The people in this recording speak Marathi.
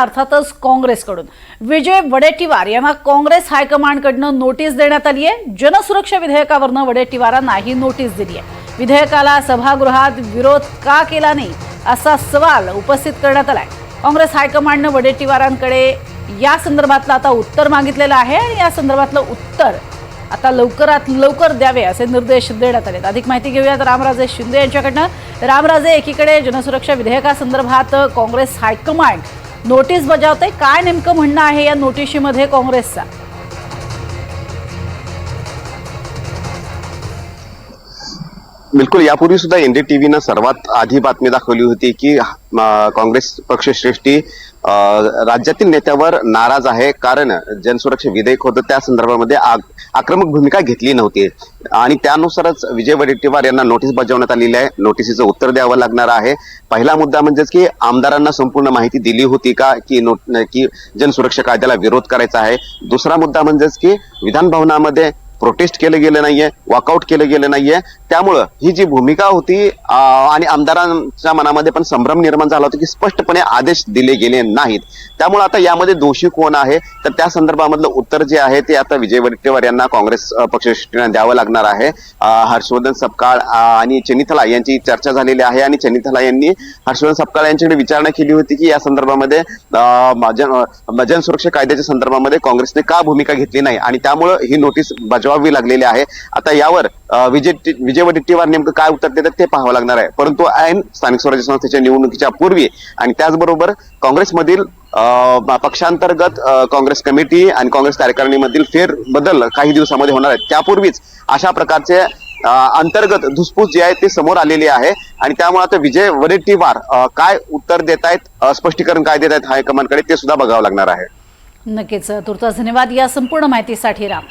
अर्थातच काँग्रेसकडून. विजय वडेट्टीवार यांना काँग्रेस हायकमांडकडनं नोटीस देण्यात आली आहे. जनसुरक्षा विधेयकावरनं वडेट्टीवारांना ही नोटीस दिली आहे. विधेयकाला सभागृहात विरोध का केला नाही असा सवाल उपस्थित करण्यात आलाय. काँग्रेस हायकमांडनं वडेट्टीवारांकडे या संदर्भातलं आता उत्तर मागितलेलं आहे आणि या संदर्भातलं उत्तर आता लवकरात लवकर द्यावे असे निर्देश देण्यात आलेत. अधिक माहिती घेऊयात रामराजे शिंदे यांच्याकडनं. रामराजे एकीकडे जनसुरक्षा विधेयकासंदर्भात काँग्रेस हायकमांड नोटीस बजावते काय नेमकं म्हणणं आहे या नोटिशीमध्ये काँग्रेसचा? बिलकुल यापूर्वी सुद्धा एनडीटीव्हीनं सर्वात आधी बातमी दाखवली होती की काँग्रेस पक्षश्रेष्ठी राज्यातील नेत्यावर नाराज आहे कारण जनसुरक्षा विधेयक होतं त्या संदर्भामध्ये आक्रमक भूमिका घेतली नव्हती. आणि त्यानुसारच विजय वडेट्टीवार यांना नोटीस बजावण्यात आलेली आहे. नोटिसीचं उत्तर द्यावं लागणार आहे. पहिला मुद्दा म्हणजेच की आमदारांना संपूर्ण माहिती दिली होती का की नोट की जनसुरक्षा कायद्याला विरोध करायचा आहे? दुसरा मुद्दा म्हणजेच की विधान भवनामध्ये प्रोटेस्ट केलं गेलं नाहीये वॉकआउट केलं गेलं नाहीये. त्यामुळं ही जी भूमिका होती आणि आमदारांच्या मनामध्ये पण संभ्रम निर्माण झाला होता की स्पष्टपणे आदेश दिले गेले नाहीत. त्यामुळे आता यामध्ये दोषी कोण आहे? तर त्या संदर्भामधलं उत्तर जे आहे ते आता विजय वडेट्टीवार यांना काँग्रेस अं, पक्षश्रेष्ठींना द्यावं लागणार आहे. हर्षवर्धन सपकाळ आणि चनिथला यांची चर्चा झालेली आहे आणि चनिथला यांनी हर्षवर्धन सपकाळ यांच्याकडे विचारणा केली होती की या संदर्भामध्ये अं, जन सुरक्षा जनसुरक्षा कायद्याच्या संदर्भामध्ये काँग्रेसने का भूमिका घेतली नाही? आणि त्यामुळे ही नोटीस बजाव बजवावी लागलेली आहे. आता यावर विजय विजय वडेट्टीवार नेमकं काय उत्तर देतात ते पाहावं लागणार आहे. परंतु ऐन स्थानिक स्वराज्य संस्थेच्या निवडणुकीच्या पूर्वी आणि त्याचबरोबर काँग्रेसमधील पक्षांतर्गत काँग्रेस कमिटी आणि काँग्रेस कार्यकारिणीमधील फेर बदल काही दिवसामध्ये होणार आहेत. त्यापूर्वीच अशा प्रकारचे अंतर्गत धुसफूस जी आहे ते समोर आलेली आहे आणि त्यामुळे आता विजय वडेट्टीवार काय उत्तर देत आहेत स्पष्टीकरण काय देत आहेत हायकमांडकडे ते सुद्धा बघावं लागणार आहे. नक्कीच तुर्तास धन्यवाद. या संपूर्ण माहितीसाठी राम.